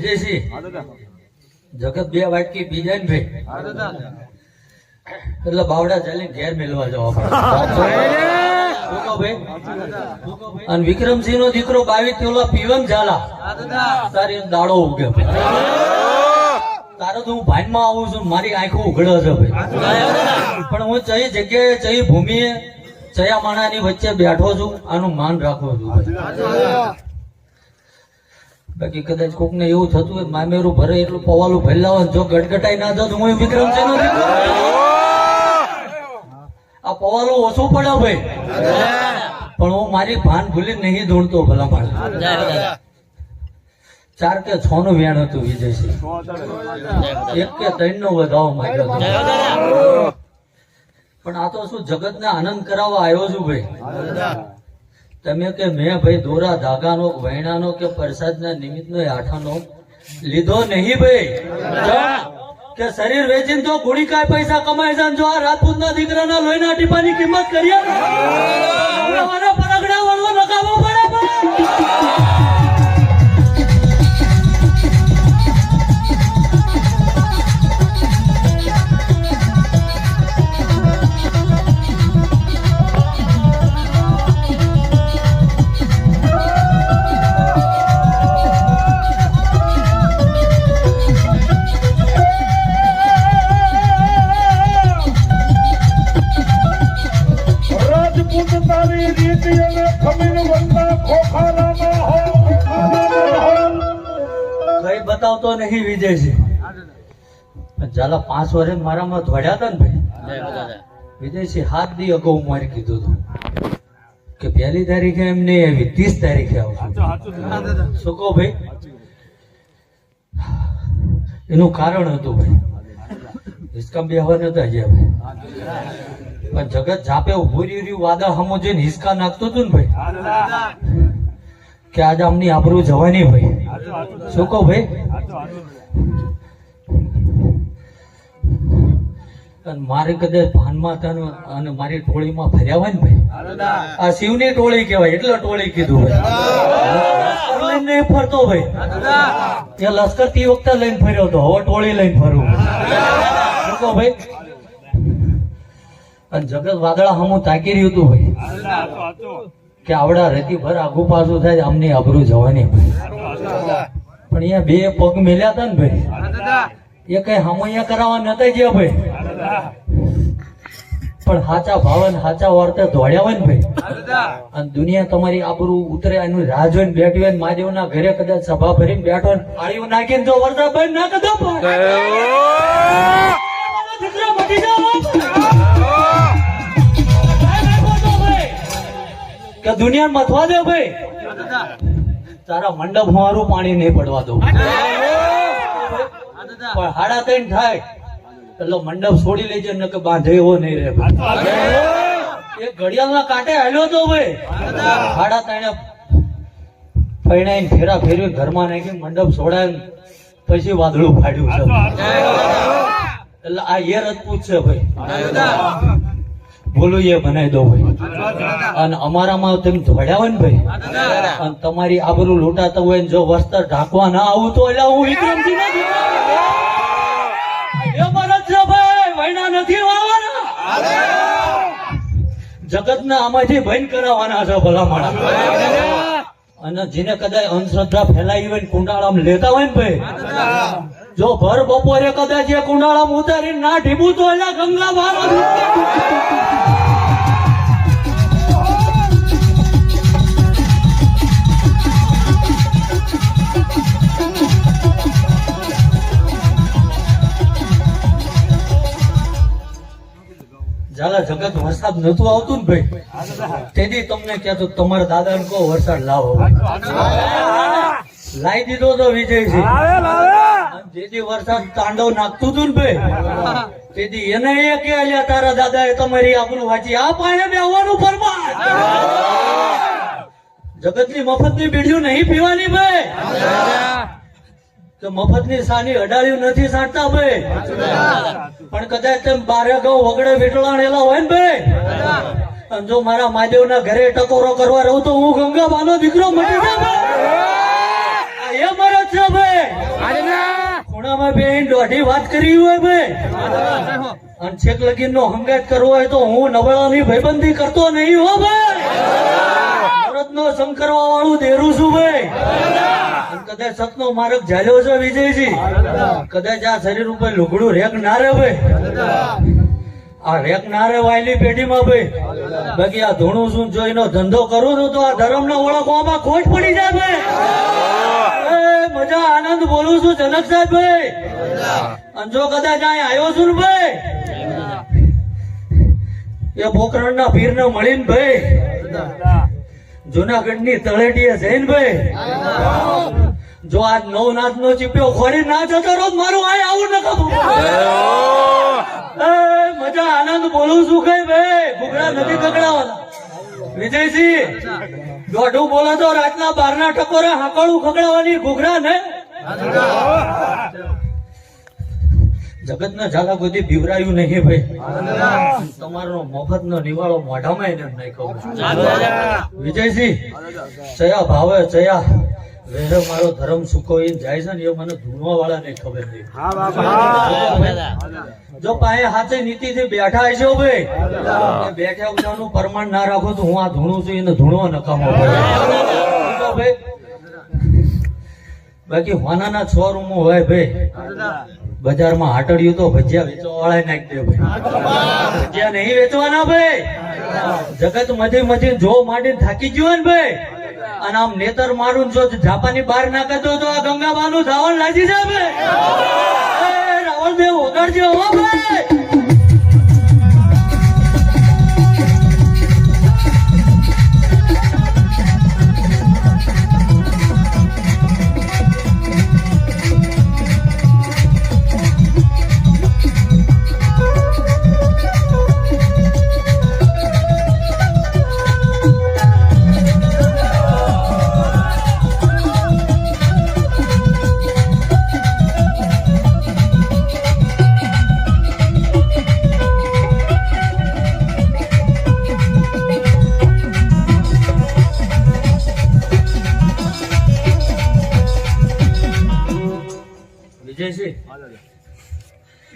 વિજયસિંહ. જગત બે વાટકી ને ભાઈ. એટલે બાવડા ચાલીને ઘેર મેળવા જવા અને વિક્રમસિંહ નો દીકરો બાવી તેલો પીવન ઝાલા. તારી દાડો ઉગે તારો તો હું ભાનમાં આવું છું મારી આંખો ઉઘડે છે ભાઈ. પણ હું ચઈ જગ્યાએ ચઈ ભૂમિએ ચયા માણાની વચ્ચે બેઠો છું આનું માન રાખું છું બાકી કદાચ કોક ને એવું થતું હોય, મામેરું ભરે એટલું પવાલું ભરેલા જો ગટગટાઈ ના થતું હું વિક્રમ છે આ પવાલું ઓછું પડે ભાઈ. પણ હું મારી ભાન ભૂલી નહીં ધૂણતો ભલા માણસ ચાર કે છ નું વેણ હતું વિજયસિંહ. એક કે ત્રણ નો વધાવો માંગ્યો પણ આ તો શું જગત ને આનંદ કરાવવા આવ્યો છું ભાઈ. તમે કે મેં ભાઈ દોરા ધાગાનો વહેણાનો કે પ્રસાદના નિમિત્તનો આઠાનો લીધો નહીં ભાઈ? કે શરીર વેચીને તો ગુડી કાય પૈસા કમાય છે જો આ રાજપૂતના દીકરાના લોહીના ટીપાની કિંમત કરીએ કઈ નહીં વિજયજી પણ પાંચ વર્ષે મારામાં ધોડ્યા હતા ને ભાઈ? વિજયસિંહ હાથ દી અગાઉ મારે કીધું હતું. કે પહેલી તારીખે એમ નહીં આવી ત્રીસ તારીખે આવશું શું કહો ભાઈ? એનું કારણ હતું ભાઈ. હિસકા બે હવા નતા ગયા ભાઈ. પણ જગત જાપે ઉભું રહ્યું રહ્યું વાદા હમો જઈને હિસકા નાખતો હતું ને ભાઈ. કે આજે આમની આબરૂ જવાની ભાઈ. શું કહો ભાઈ? મારે કદાચ ભાનમાં હતા અને મારી ટોળીમાં ફર્યા હોય ને ભાઈ? આ શિવની ટોળી કહેવાય એટલે ટોળી કીધું ભાઈ લઈને નહીં ફરતો ભાઈ. એ લશ્કર તી વખતે લઈને ફર્યો હતો હવે ટોળી લઈને ફરવું શું ભાઈ? અને જગત વાદળા હમું તાકી રહ્યું હતું ભાઈ. કે આવડા રેતી ભર આગુ પાછું થાય આમની અબરું જવાની ભાઈ પણ અહીંયા બે પગ મેલ્યા હતા ને ભાઈ. એ કઈ હમૈયા કરાવવા નતા ગયા ભાઈ. પણ હાચા ભાવન હાચા વાર્તા દોડ્યા હોય ને ભાઈ. અને દુનિયા તમારી આબરૂ ઉતરે એનું રાહ જોઈને બેઠી હોય ને મહાદેવના ઘરે કદાચ સભા ભરીને બેઠો ને પાળીઓ નાખીને જો વરસાદ બંધ ના કદો કે દુનિયા મથવા દે ભાઈ. તારા મંડપ મારું પાણી નહીં પડવા દઉં. પણ હાડા ત્રણ થાય. એટલે મંડપ છોડી લેજે ને કે બાંધે એવો નહીં રે એ ઘડિયાળ ના કાંટે હાલ્યો તો ભાઈ. હાડા ત્રણે પૈણાઈને ફેરા ફેરવી ઘરમાં નાખી મંડપ છોડાય પછી વાદળું ફાડ્યું છે. એટલે આ એ રજપૂત છે ભાઈ. બોલું એ બનાવી દો ભાઈ. અને અમારામાં તમે ધોડ્યા હોય ને ભાઈ. અને તમારી આબરૂ લૂંટાતા હોય ને જો વસ્ત્ર ઢાંકવા ના આવું તો એટલે હું વિક્રમજી ના એ ભાઈ વૈના નથી વાવવાના જગત ને આમાંથી ભયન કરાવવાના છે ભલા માણસ. અને જેને કદાચ અંધશ્રદ્ધા ફેલાઈ હોય કુંડાળામ લેતા હોય ને ભાઈ જો ભર બપોરે કદાચ એ કુંડાળામાં ઉતારી ના ઢીબું તો એટલે ગંગા બહાર ઝાલા જગત વરસાદ નતું આવતું ને ભાઈ? તેથી તમને કહેતો તમારા દાદા ને કહો વરસાદ લાવો. લાવી દીધો તો વિજયસિંહ જેથી વરસાદ તાંડવ નાખતું હતું ને ભાઈ તેથી એને એ કે અલ્યા તારા દાદા એ તમારી આપણું વાંચી આ પાણી બેહવાનું ફરમાન. જગતની મફતની બીડીઓ નહીં પીવાની ભાઈ. તો મફતની સાની અડાડ્યું નથી સાંટતા ભાઈ. પણ કદાચ તેમ બારે ઘઉં વગડે વીટલાણેલા હોય ને ભાઈ. અને જો મારા મહાદેવના ઘરે ટકોરો કરવા રહું તો હું ગંગાબાનો દીકરો મટી ભાઈ. ખૂણામાં બેન વાત કરી હોય ભાઈ. અને નો કરવો હોય તો હું નબળાની ભાઈબંધી કરતો નહીં હો ભાઈ. ભરતનો શંકરવા વાળું દેરું છું ભાઈ. કદાચ સતનો માર્ગ ઝાલ્યો છે વિજયજી? કદાચ આ શરીર ઉપર લુગડું રેક ના રે ભાઈ? આ રેક ના રે વાયલી પેઢીમાં ભાઈ? બાકી આ ધૂણું શું જોઈનો ધંધો કરું છું તો આ ધર્મને ઓળખવામાં ખોટ પડી જાય ભાઈ. મજા, આનંદ બોલું છું, જનક સાહેબ ભાઈ. અંજો કદાચ અહીં આવ્યો છું ને ભાઈ? એ પોકરણના પીરને મળીને ભાઈ. જુનાગઢની તળેટીએ જૈન ભાઈ. જો આજ નવનાથ નો ચીપ્યો ખોરી ના જતો રોજ મારું આય આવું ન ખબર મજા આનંદ બોલું છું કઈ ભાઈ ભૂગડા નથી કકડાવાના. વિજયસિંહ દોઢું બોલો તો રાતના બારના ટકોરે હાકડું ખકડાવાની ઘૂઘરા ને? જગત ના ઝાલા બધી બીવરાયું નહીં ભાઈ. તમારો મફત નો નિવાળો મોઢામાં એને નહીં કહું વિજયસિંહ ચયા ભાવે ચયા વેરે મારો ધર્મ સુકોઈ જાય છે ને એ મને ધૂણવા વાળા ને ખબર નહીં જો પાયે હાથે નીતિ થી બેઠા હશો ભાઈ બેઠા ઉઠાનું પ્રમાણ ના રાખો તો હું આ ધૂણું છું એને ધૂણવો નકામો ભાઈ બાકી હોનાના છ રૂમો હોય ભાઈ. બજારમાં હાટડ્યું તો ભજીયા વેચવા વાળા નાખી દે ભાઈ. ભજીયા નહીં વેચવાના ભાઈ. જગત મધી મધી જો માંડીને થાકી ગયો ને ભાઈ અને આમ નેતર મારું જો જાપાની બહાર ના કરતો તો આ ગંગાબાનું ધાવણ લાગી જાય રાવણ દેવ હો ભાઈ.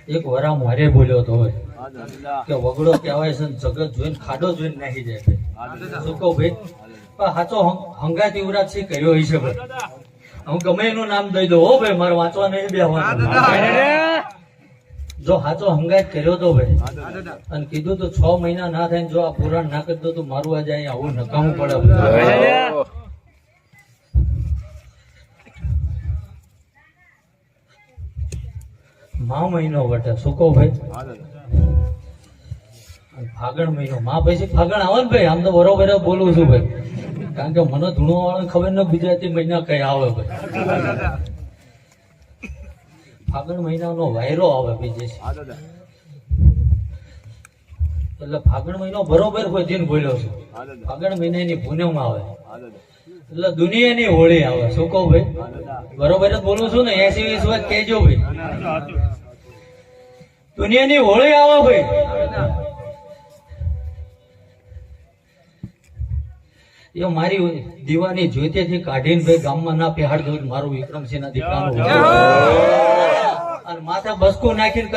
એક વરા મારે બોલ્યો તો હોય. કે વગડો કહેવાય છે જગત જોઈને ખાડો જોઈને નાખી જાય શું કહું ભાઈ? પણ સાચો હંગા યુવરાજ સિંહ કર્યો હશે ભાઈ. હું ગમે એનું નામ દઈ દઉં હો ભાઈ મારે વાંચવા નહીં બેહવાનું જો હાચો હંગાત કર્યો તો ભાઈ. અને કીધું તો છ મહિના ના થાય ને જો આ પુરાણ ના કરતો દો તો મારું આજે અહીંયા આવું નકામું પડે. મા મહિનો વટે. સુકો ભાઈ? ફાગણ મહિનો. મા પછી ફાગણ આવે ને ભાઈ આમ તો બરોબર બોલું છું ભાઈ. કારણ કે મને ધૂણો વાળાને ખબર ન ગુજરાતી મહિના કઈ આવે ભાઈ. ફાગણ મહિનાનો વાયરો આવે બીજે. એટલે ફાગણ મહિનો બરોબર કોઈ દિન બોલ્યો છું. ફાગણ મહિનાની પૂનમ આવે. એટલે દુનિયાની હોળી આવે શું કહું ભાઈ? બરોબર જ બોલું છું ને એસી વીસ વાત કેજો ભાઈ. દુનિયાની હોળી આવે ભાઈ. એ મારી દીવાની જ્યોતિથી કાઢીને ભાઈ ગામમાં ના પેહાડ દઉં મારું વિક્રમસિંહ ના દીકરાનું અને માથા બસકો નાખીને